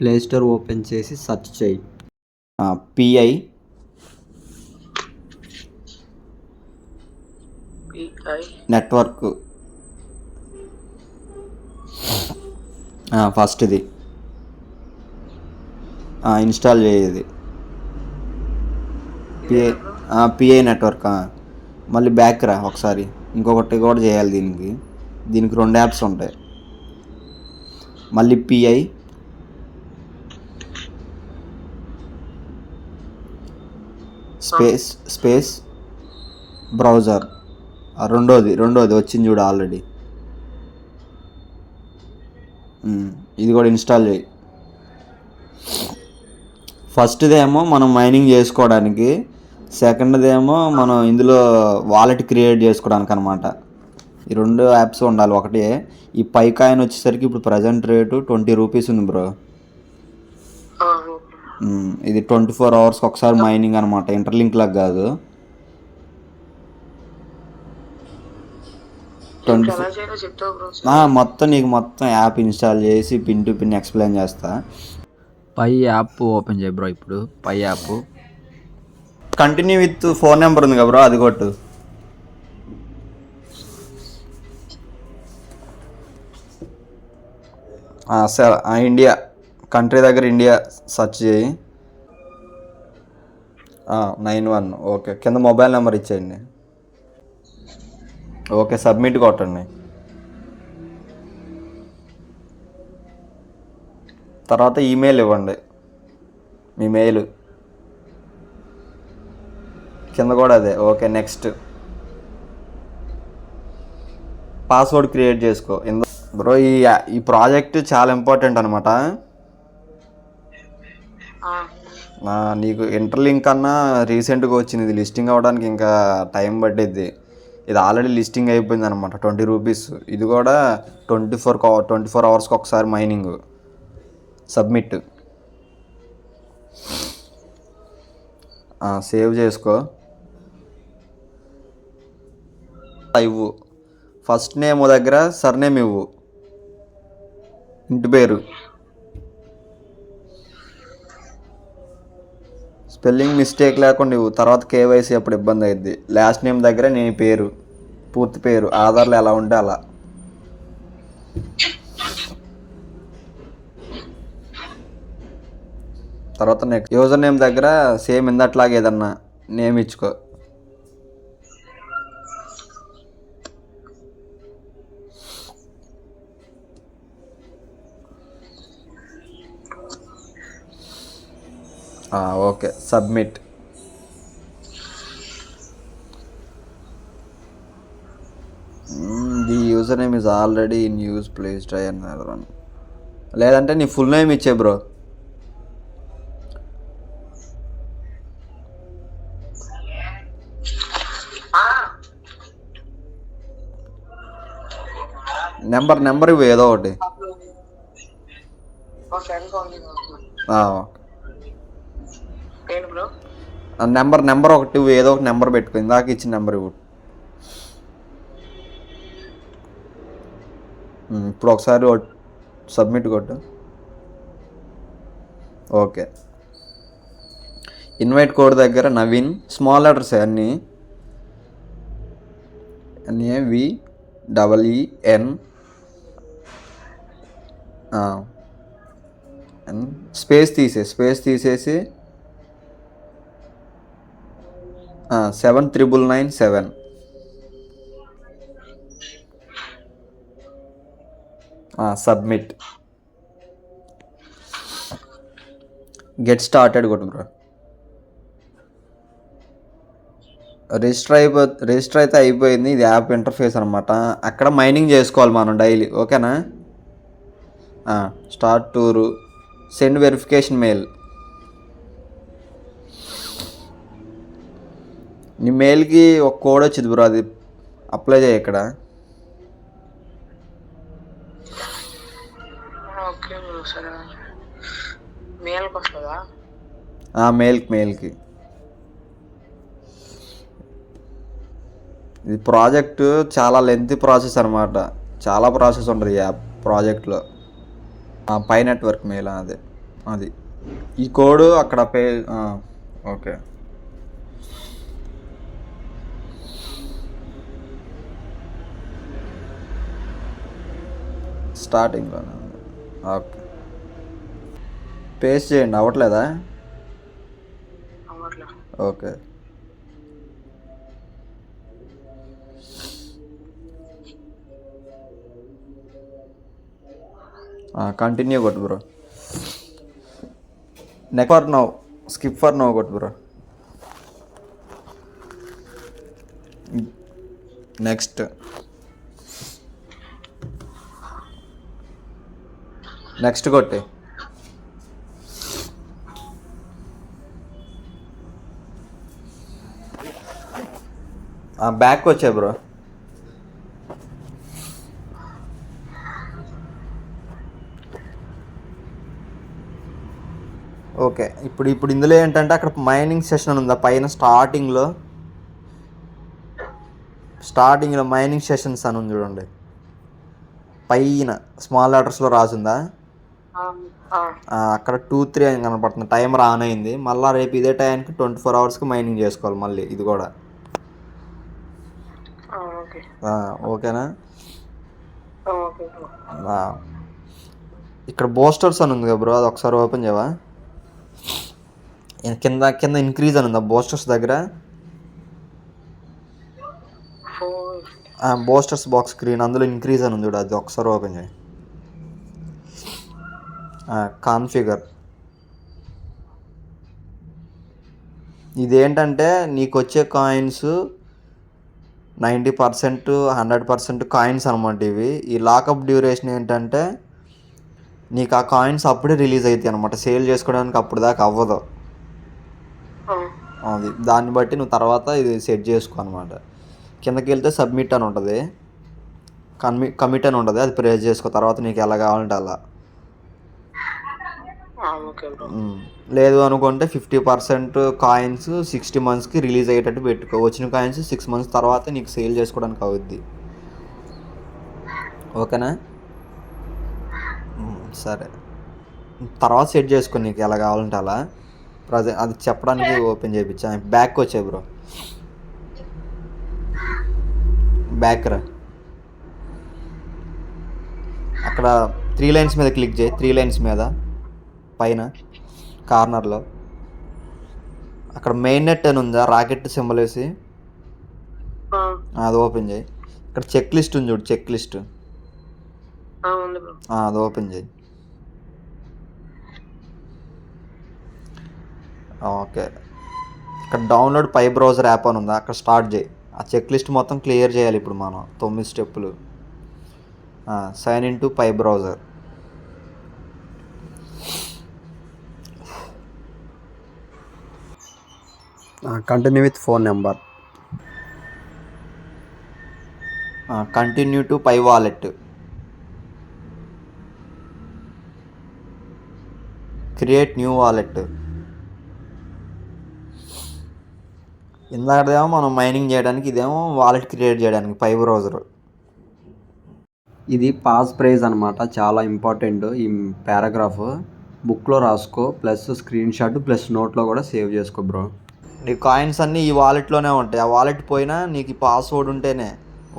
Play store open చేసి search చేయి. Pi Pi network ఫస్ట్ది ఇన్స్టాల్ చేయది పిఐ పిఐ నెట్వర్క్ మళ్ళీ బ్యాక్ రా ఒకసారి. ఇంకొకటి కూడా చేయాలి దీనికి. దీనికి రెండు యాప్స్ ఉంటాయి. మళ్ళీ పిఐ స్పేస్ స్పేస్ బ్రౌజర్. రెండోది రెండోది వచ్చింది చూడు ఆల్రెడీ. ఇది కూడా ఇన్స్టాల్ చేయి. ఫస్ట్దేమో మనం మైనింగ్ చేసుకోవడానికి సెకండ్దేమో మనం ఇందులో వాలెట్ క్రియేట్ చేసుకోవడానికి అనమాట ఈ రెండు యాప్స్ ఉండాలి ఒకటే. ఈ పైకాయిన్ వచ్చేసరికి ఇప్పుడు ప్రజెంట్ రేటు ట్వంటీ రూపీస్ ఉంది బ్రో. ఇది ట్వంటీ ఫోర్ అవర్స్కి ఒకసారి మైనింగ్ అనమాట ఇంటర్లింక్ లాగా కాదు. ట్వంటీ మొత్తం నీకు మొత్తం యాప్ ఇన్స్టాల్ చేసి పిన్ టు పిన్ ఎక్స్ప్లెయిన్ చేస్తా. పై యాప్ ఓపెన్ చేయి బ్రో ఇప్పుడు. Pi app. Continue with phone number ఉంది కదా బ్రో అది కొట్టు. సరే ఇండియా. కంట్రీ దగ్గర ఇండియా సెర్చ్ చేయి. Nine one. ఓకే. కింద మొబైల్ నెంబర్ ఇచ్చేయండి. ఓకే సబ్మిట్ కొట్టండి. తర్వాత ఈమెయిల్ ఇవ్వండి. మీ మెయిల్. కింద కూడా అదే. Okay next. పాస్వర్డ్ క్రియేట్ చేసుకో. ఇందు బ్రో ఈ ఈ ప్రాజెక్ట్ చాలా ఇంపార్టెంట్ అనమాట నీకు ఇంటర్లింక్ అన్నా రీసెంట్గా వచ్చింది. ఇది లిస్టింగ్ అవ్వడానికి ఇంకా టైం పట్టిద్ది ఇది ఆల్రెడీ లిస్టింగ్ అయిపోయింది అనమాట ట్వంటీ రూపీస్ ఇది కూడా ట్వంటీ ఫోర్ ట్వంటీ ఫోర్ అవర్స్కి ఒకసారి మైనింగ్ సబ్మిట్ సేవ్ చేసుకో. ఇవ్వు ఫస్ట్ నేమ్ దగ్గర సర్నేమ్ ఇవ్వు. ఇంటి పేరు. స్పెల్లింగ్ మిస్టేక్ లేకుండా ఇవ్వు. తర్వాత కేవైసీ అప్పుడు ఇబ్బంది అయింది లాస్ట్ నేమ్ దగ్గర నీ పేరు పూర్తి పేరు ఆధార్లు ఎలా ఉంటే అలా. తర్వాత నెక్స్ట్ యూజర్ నేమ్ దగ్గర సేమ్ ఇందట్లాగా ఏదన్నా నేమ్ ఇచ్చుకో. Okay. Submit. The user name is already in use placed I అన్నారు లేదంటే నీ ఫుల్ నేమ్ ఇచ్చే బ్రో నెంబర్ నెంబర్ ఇవ్వు ఏదో ఒకటి. మా ఫ్రెండ్ కాల్ ఆ, ఏంటి బ్రో ఆ నెంబర్ నెంబర్ ఒకటి ఏదో ఒక నెంబర్ పెట్టుకో ఇందాక ఇచ్చిన నెంబర్ ఇవ్వు. ఇప్పుడు ఒకసారి సబ్మిట్ కొట్టు. ఓకే. ఇన్వైట్ కోడ్ దగ్గర నవీన్ స్మాల్ లెటర్స్ అన్నీ? అన్నీ V double E N space తీసే స్పేస్ తీసేసి seven triple nine seven. Submit. Get started కొట్టు బ్రో. రిజిస్టర్ అయిపో రిజిస్టర్ అయితే అయిపోయింది ఇది యాప్ ఇంటర్ఫేస్ అనమాట అక్కడ మైనింగ్ చేసుకోవాలి మనం డైలీ ఓకేనా? Start tour. Send verification mail. నీ మెయిల్కి ఒక కోడ్ వచ్చింది బ్రో అది అప్లై చేయి ఇక్కడ. మెయిల్కి మెయిల్కి ఇది ప్రాజెక్ట్ చాలా లెంతీ ప్రాసెస్ అనమాట చాలా ప్రాసెస్ ఉంటుంది ఈ యాప్ ప్రాజెక్ట్లో. పై నెట్వర్క్ మెయిల్ అదే అది. ఈ కోడ్ అక్కడ పే ఓకే. స్టార్టింగ్లోనే ఓకే. పేస్ట్ చేయండి అవ్వట్లేదా? అవ్వట్లా. ఓకే. కంటిన్యూ కొట్టు bro. Next for now skip for now కొట్టు బ్రో. నెక్స్ట్. నెక్స్ట్ కొట్టే. బ్యాక్ వచ్చాయి బ్రో ఓకే ఇప్పుడు ఇప్పుడు ఇందులో ఏంటంటే అక్కడ మైనింగ్ సెషన్ ఉందా? పైన స్టార్టింగ్లో స్టార్టింగ్లో మైనింగ్ సెషన్స్ అని ఉంది చూడండి. పైన స్మాల్ లెటర్స్లో రాసిందా అక్కడ టూ త్రీ అని కనపడుతుంది. టైమర్ ఆన్ అయింది మళ్ళీ రేపు ఇదే టైంకి ట్వంటీ ఫోర్ అవర్స్కి మైనింగ్ చేసుకోవాలి మళ్ళీ. ఇది కూడా. ఓకేనా. ఇక్కడ బోస్టర్స్ అని ఉంది కదా బ్రో అది ఒకసారి ఓపెన్ చేయవా? కింద కింద ఇంక్రీజ్ అని ఉందా బోస్టర్స్ దగ్గర? బోస్టర్స్ బాక్స్ స్క్రీన్ అందులో ఇంక్రీజ్ అని ఉంది అది ఒకసారి ఓపెన్ చేయి. కాన్ఫిగర్ ఇదేంటంటే నీకు వచ్చే coins ninety percent hundred percent coins అనమాట ఇవి. ఈ లాకప్ డ్యూరేషన్ ఏంటంటే నీకు ఆ కాయిన్స్ అప్పుడే రిలీజ్ అవుతాయి అనమాట సేల్ చేసుకోవడానికి అప్పుడు దాకా అవ్వదు. అది. దాన్ని బట్టి నువ్వు తర్వాత ఇది సెట్ చేసుకో అనమాట కిందకి వెళ్తే సబ్మిట్ అని ఉంటుంది. కమి కమిట్ అని ఉంటుంది. అది ప్రేస్ చేసుకో. తర్వాత నీకు ఎలా కావాలంటే అలా. లేదు అనుకుంటే ఫిఫ్టీ పర్సెంట్ కాయిన్స్ సిక్స్టీ మంత్స్కి రిలీజ్ అయ్యేటట్టు పెట్టుకో. వచ్చిన కాయిన్స్ సిక్స్ మంత్స్ తర్వాత నీకు సేల్ చేసుకోవడానికి అవుద్ది. ఓకేనా? సరే. తర్వాత సెట్ చేసుకో నీకు ఎలా కావాలంటే అలా. ప్రజెంట్ అది చెప్పడానికి ఓపెన్ చేయించా బ్యాక్ వచ్చాయి బ్రో. బ్యాక్ రా. అక్కడ త్రీ లైన్స్ మీద క్లిక్ చేయి. త్రీ లైన్స్ మీద. పైన కార్నర్లో. అక్కడ మెయిన్ నెట్ అని ఉందా? రాకెట్ సింబల్ వేసి. అది ఓపెన్ చేయి. ఇక్కడ చెక్ లిస్ట్ ఉంది చూడు చెక్ లిస్ట్ అది ఓపెన్ చేయి. ఓకే. ఇక్కడ డౌన్లోడ్ పై బ్రౌజర్ యాప్ అని ఉందా? అక్కడ స్టార్ట్ చేయి. ఆ చెక్ లిస్ట్ మొత్తం క్లియర్ చేయాలి ఇప్పుడు మనం. తొమ్మిది స్టెప్పులు. Sign in to Pi browser. Continue with phone number continue to Pi wallet create new wallet ఇందాకదేమో మనం మైనింగ్ చేయడానికి ఇదేమో వాలెట్ క్రియేట్ చేయడానికి పై బ్రౌజర్ ఇది పాస్ ప్రైజ్ అనమాట చాలా ఇంపార్టెంట్ ఈ పారాగ్రాఫ్ బుక్లో రాసుకో ప్లస్ స్క్రీన్ షాట్ ప్లస్ నోట్లో కూడా సేవ్ చేసుకో బ్రో నీ కాయిన్స్ అన్నీ ఈ వాలెట్లోనే ఉంటాయి. ఆ వాలెట్ పోయినా నీకు పాస్వర్డ్ ఉంటేనే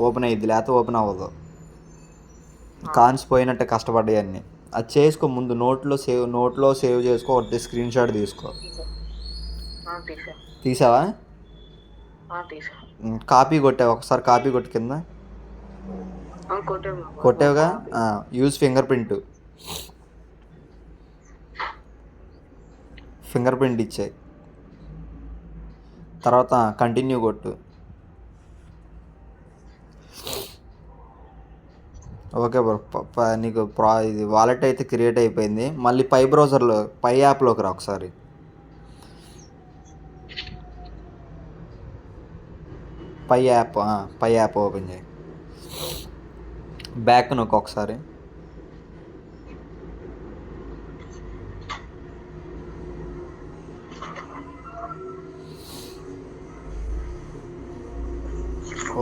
ఓపెన్ అయ్యిద్ది లేకపోతే ఓపెన్ అవ్వదు. కాయిన్స్ పోయినట్టే కష్టపడ్డాయి అన్నీ. అది చేసుకో ముందు. నోట్లో సేవ్ నోట్లో సేవ్ చేసుకో. ఒకటి స్క్రీన్ షాట్ తీసుకో. తీసావా? కాపీ కొట్టావు? ఒకసారి కాపీ కొట్టు కింద. కొట్టావుగా? Use fingerprint fingerprint ఇచ్చాయి. తర్వాత కంటిన్యూ కొట్టు. ఓకే బ్రో ప- ప- నీకు ప్రా ఇది వాలెట్ అయితే క్రియేట్ అయిపోయింది. మళ్ళీ పై బ్రౌజర్లో పై యాప్లోకి రా ఒకసారి. Pi app Pi app open చేయి. బ్యాక్ నొక్కు ఒకసారి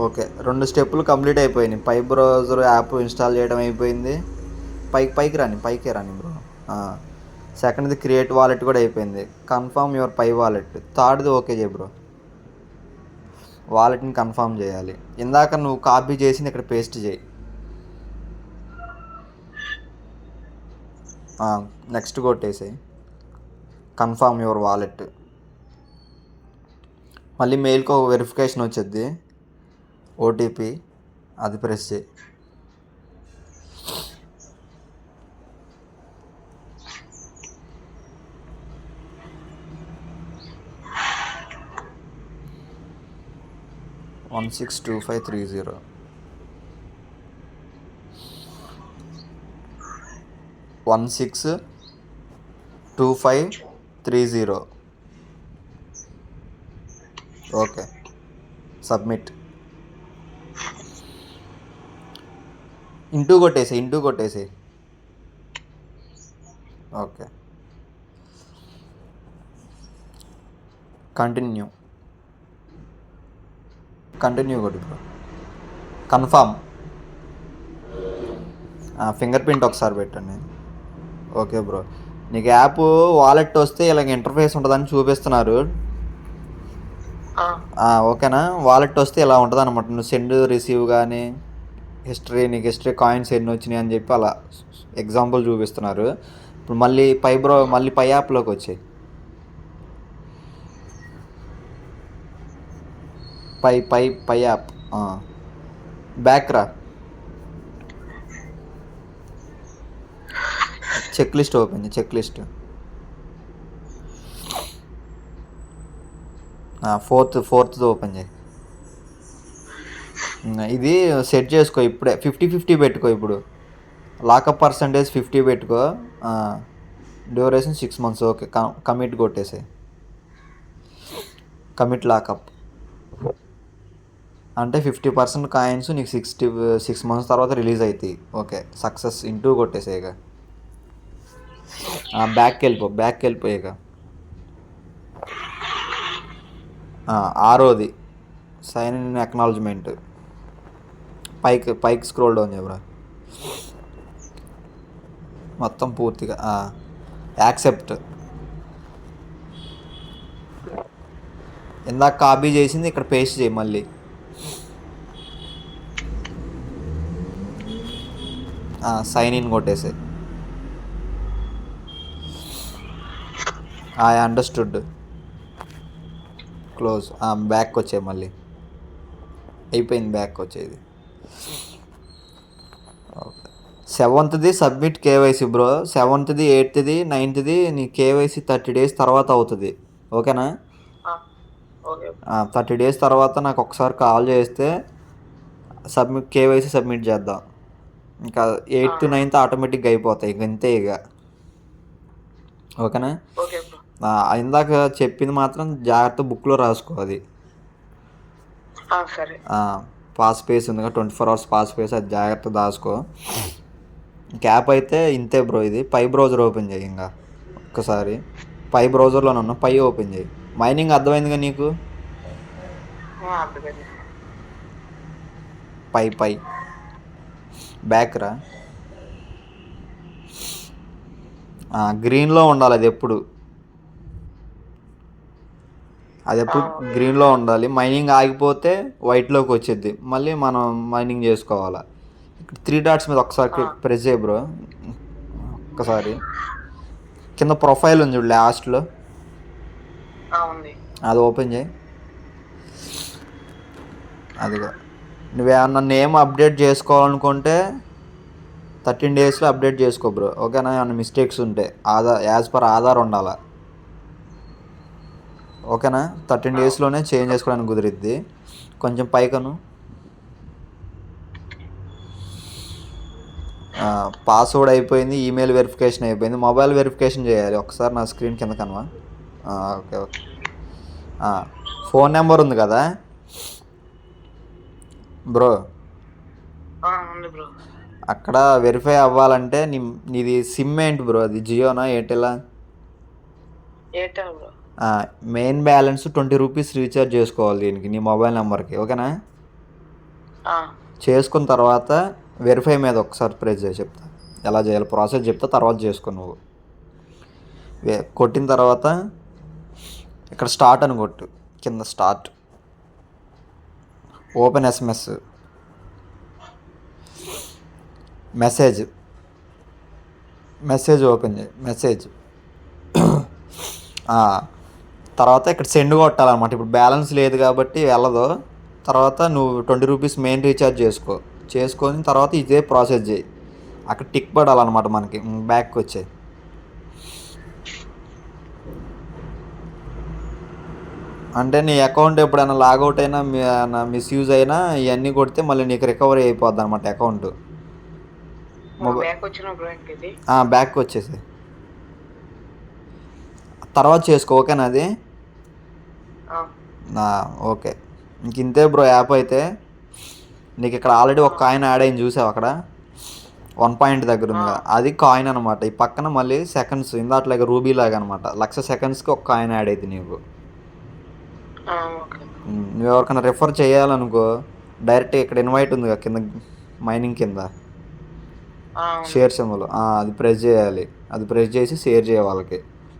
ఓకే. రెండు స్టెప్పులు కంప్లీట్ అయిపోయినాయి. పై బ్రౌజర్ యాప్ ఇన్స్టాల్ చేయడం అయిపోయింది. పైకి పైకి రాని పైకి రాని బ్రో సెకండ్ది క్రియేట్ వాలెట్ కూడా అయిపోయింది. Confirm your Pi wallet. థర్డ్ది okay చేయి బ్రో వాలెట్ని కన్ఫామ్ చేయాలి. ఇందాక నువ్వు కాపీ చేసింది ఇక్కడ పేస్ట్ చేయి. నెక్స్ట్ కొట్టేసేయి. Confirm your wallet. మళ్ళీ మెయిల్కి ఒక వెరిఫికేషన్ వచ్చేది ఓటీపీ అది ప్రెస్ చేయి. One six two five three zero. One six two five three zero. Okay. Submit. Enter కొట్టేసి ఇంటూ కొట్టేసి ఓకే. కంటిన్యూ కంటిన్యూ కొట్టు బ్రో కన్ఫామ్ ఫింగర్ ప్రింట్ ఒకసారి పెట్టండి. ఓకే బ్రో నీకు యాప్ వాలెట్ వస్తే ఇలాగ ఇంటర్ఫేస్ ఉంటుందని చూపిస్తున్నారు. ఓకేనా? వాలెట్ వస్తే ఇలా ఉంటుంది అనమాట నువ్వు సెండ్ రిసీవ్ కానీ హిస్టరీ నీకు హిస్టరీ కాయిన్స్ ఎన్ని వచ్చినాయి అని చెప్పి అలా ఎగ్జాంపుల్ చూపిస్తున్నారు. ఇప్పుడు మళ్ళీ పై బ్రో మళ్ళీ పై యాప్లోకి వచ్చాయి. Pi Pi Pi app. Back రా. Check list open check list fourth fourth open చేయి. ఇది సెట్ చేసుకో ఇప్పుడే. ఫిఫ్టీ ఫిఫ్టీ పెట్టుకో ఇప్పుడు. లాకప్ పర్సంటేజ్ ఫిఫ్టీ పెట్టుకో. Duration six months. Okay commit కొట్టేసే. Commit lockup. అంటే ఫిఫ్టీ పర్సెంట్ కాయిన్స్ నీకు సిక్స్టీ సిక్స్ మంత్స్ తర్వాత రిలీజ్ అవుతాయి ఓకే సక్సెస్ ఇంటూ కొట్టేసాయిక బ్యాక్కి వెళ్ళిపో బ్యాక్కి వెళ్ళిపోయాక ఆరోది. Sign in acknowledgement. పైకి పైకి స్క్రోల్ డౌన్ చేయరా మొత్తం పూర్తిగా యాక్సెప్ట్ ఇందాక కాపీ చేసింది ఇక్కడ పేస్ట్ చేయి మళ్ళీ. సైన్ ఇన్ కొట్టేసే ఐ అండర్స్టూడ్ క్లోజ్ బ్యాక్ వచ్చే మళ్ళీ. అయిపోయింది బ్యాక్ వచ్చేది. సెవెంత్ది సబ్మిట్ కేవైసీ బ్రో. సెవెంత్ది ఎయిత్ది నైన్త్ది నీ కేవైసీ థర్టీ డేస్ తర్వాత అవుతుంది. ఓకేనా? థర్టీ డేస్ తర్వాత నాకు ఒకసారి కాల్ చేస్తే సబ్మిట్ కేవైసీ సబ్మిట్ చేద్దాం. ఇంకా ఎయిత్ నైన్త్ ఆటోమేటిక్గా అయిపోతాయి. ఇక అంతే ఇక ఓకేనా? ఇందాక చెప్పింది మాత్రం జాగ్రత్త బుక్లో రాసుకో అది. సరే. పాస్ స్పేస్ ఉంది కదా twenty four hours pass space అది జాగ్రత్త దాచుకో. క్యాప్ అయితే ఇంతే బ్రో ఇది. పై బ్రౌజర్ ఓపెన్ చేయి ఇంకా ఒక్కసారి. పై బ్రౌజర్లోనే ఉన్నా పై ఓపెన్ చేయి. మైనింగ్ అర్థమైందిగా నీకు? పై పై. బ్యాక్ రా. గ్రీన్లో ఉండాలి అది ఎప్పుడు? అది ఎప్పుడు గ్రీన్లో ఉండాలి. మైనింగ్ ఆగిపోతే వైట్లోకి వచ్చేది మళ్ళీ మనం మైనింగ్ చేసుకోవాలా. త్రీ డాట్స్ మీద ఒకసారి ప్రెస్ చేయ బ్రో. ఒక్కసారి. కింద ప్రొఫైల్ ఉంది చూడు లాస్ట్లో. అది ఓపెన్ చేయి. అదిగో. నువ్వేమన్నా నేమ్ అప్డేట్ చేసుకోవాలనుకుంటే థర్టీన్ డేస్లో అప్డేట్ చేసుకో బ్రో. ఓకేనా? ఏమన్నా మిస్టేక్స్ ఉంటే. ఆధార్ యాజ్ పర్ ఆధార్ ఉండాలా. ఓకేనా? థర్టీన్ డేస్లోనే చేంజ్ చేసుకోవడానికి కుదిరిద్ది. కొంచెం పైకను. పాస్వర్డ్ అయిపోయింది ఈమెయిల్ వెరిఫికేషన్ అయిపోయింది. మొబైల్ వెరిఫికేషన్ చేయాలి. ఒకసారి నా స్క్రీన్ కింద కనవా ఓకే ఓకే. ఫోన్ నెంబర్ ఉంది కదా? బ్రో. అక్కడ వెరిఫై అవ్వాలంటే నీ నీది సిమ్ ఏంటి బ్రో? అది జియోనా ఎయిర్టెలా? Airtel bro. Main balance twenty rupees recharge చేసుకోవాలి దీనికి నీ మొబైల్ నెంబర్కి ఓకేనా? చేసుకున్న తర్వాత వెరిఫై మీద ఒకసారి ప్రెస్ చేసి చెప్తా. ఎలా చేయాలి ప్రాసెస్ చెప్తా తర్వాత చేసుకో నువ్వు. కొట్టిన తర్వాత ఇక్కడ స్టార్ట్ అని కొట్టు కింద start open SMS message message open చేయి మెసేజ్ తర్వాత ఇక్కడ సెండ్ కొట్టాలన్నమాట. ఇప్పుడు బ్యాలెన్స్ లేదు కాబట్టి వెళ్ళదు. తర్వాత నువ్వు ట్వంటీ రూపీస్ మెయిన్ రీఛార్జ్ చేసుకో. చేసుకొని తర్వాత ఇదే ప్రాసెస్ చేయి. అక్కడ టిక్ పడాలన్నమాట మనకి. బ్యాక్కి వచ్చాయి అంటే నీ అకౌంట్ ఎప్పుడైనా లాగౌట్ అయినా మిస్యూజ్ అయినా ఇవన్నీ కొడితే మళ్ళీ నీకు రికవరీ అయిపోద్ది అనమాట అకౌంట్ బ్యాక్ బ్యాక్ వచ్చేసి తర్వాత చేసుకో. ఓకేనా అది? ఓకే. ఇంక ఇంతే బ్రో యాప్ అయితే నీకు ఇక్కడ ఆల్రెడీ ఒక కాయిన్ యాడ్ అయింది చూసావు అక్కడ? వన్ పాయింట్ దగ్గర ఉంది కదా అది కాయిన్ అనమాట ఈ పక్కన మళ్ళీ సెకండ్స్ ఇందాట్లాగా రూబీ లాగా అనమాట లక్ష సెకండ్స్కి ఒక కాయిన్ యాడ్ అయింది నీకు. నువ్వు ఎవరికైనా రిఫర్ చేయాలనుకో డైరెక్ట్ ఇక్కడ ఇన్వైట్ ఉంది కదా కింద. మైనింగ్ కింద షేర్ సింబల్. అది ప్రెస్ చేయాలి. అది ప్రెస్ చేసి షేర్ చేయాలి వాళ్ళకి.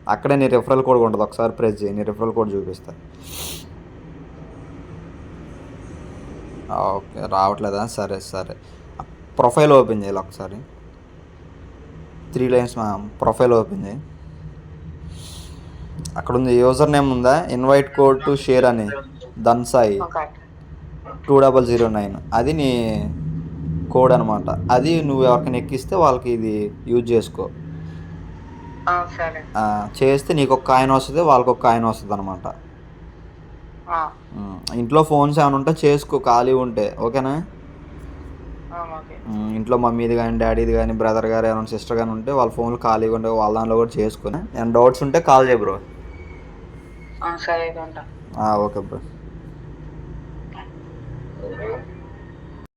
అక్కడే నీ రిఫరల్ కోడ్ ఉంటుంది. ఒకసారి ప్రెస్ చేయి. నీ రిఫరల్ కోడ్ చూపిస్తా ఆ, ఓకే రావట్లేదా? సరే సరే. ప్రొఫైల్ ఓపెన్ చేయాలి ఒకసారి. త్రీ లైన్స్ ప్రొఫైల్ ఓపెన్ చేయి. అక్కడ ఉంది యూజర్ నేమ్ ఉందా? ఇన్వైట్ కోడ్ టు షేర్ అని. దన్సాయి. Two double zero nine. అది నీ కోడ్ అనమాట అది నువ్వు ఎవరికైనా ఎక్కిస్తే వాళ్ళకి ఇది యూజ్ చేసుకో. చేస్తే నీకు ఒక కాయిన్ వస్తుంది వాళ్ళకి ఒక కాయిన్ వస్తుంది అనమాట ఇంట్లో ఫోన్స్ ఏమైనా ఉంటే చేసుకో ఖాళీ ఉంటే. ఓకేనా? ఇంట్లో మమ్మీది కానీ డాడీది కానీ బ్రదర్ గారు ఏమైనా సిస్టర్ కానీ ఉంటే వాళ్ళ ఫోన్లు ఖాళీగా ఉంటే వాళ్ళ దాంట్లో కూడా చేసుకుని ఏమైనా డౌట్స్ ఉంటే కాల్ చేయ బ్రో. Okay bro.